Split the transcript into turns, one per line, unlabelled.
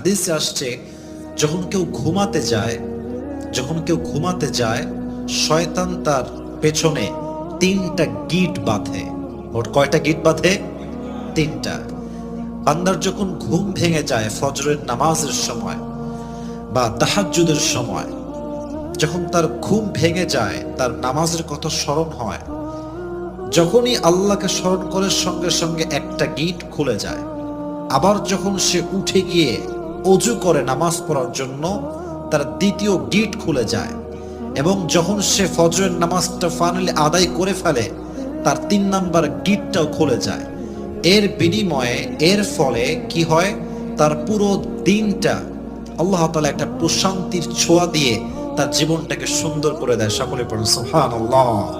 হাদিসে আসছে, যখন কেউ ঘুমাতে যায়, যখন কেউ ঘুমাতে যায়, শয়তান তার পেছনে তিনটা গিট বাঁধে। ওর কয়টা গিট বাঁধে? তিনটা। বান্দার যখন ঘুম ভেঙে যায় ফজরের নামাজের সময় বা তাহাজ্জুদের সময়, যখন তার ঘুম ভেঙে যায়, তার নামাজের কথা স্মরণ হয়, যখনই আল্লাহকে স্মরণ করে সঙ্গে সঙ্গে একটা গিট খুলে যায়। আবার যখন সে উঠে গিয়ে অজু করে নামাজ পড়ার জন্য তার দ্বিতীয় গিট খুলে যায় এবং যখন সে ফজরের নামাজটা ফাইনালি আদায় করে ফেলে, তার তিন নাম্বার গিটটাও খুলে যায়। এর বিনিময়ে, এর ফলে কি হয়? তার পুরো দিনটা আল্লাহ তালা একটা প্রশান্তির ছোঁয়া দিয়ে তার জীবনটাকে সুন্দর করে দেয়। সকলে পড়ুন সুহান আল্লাহ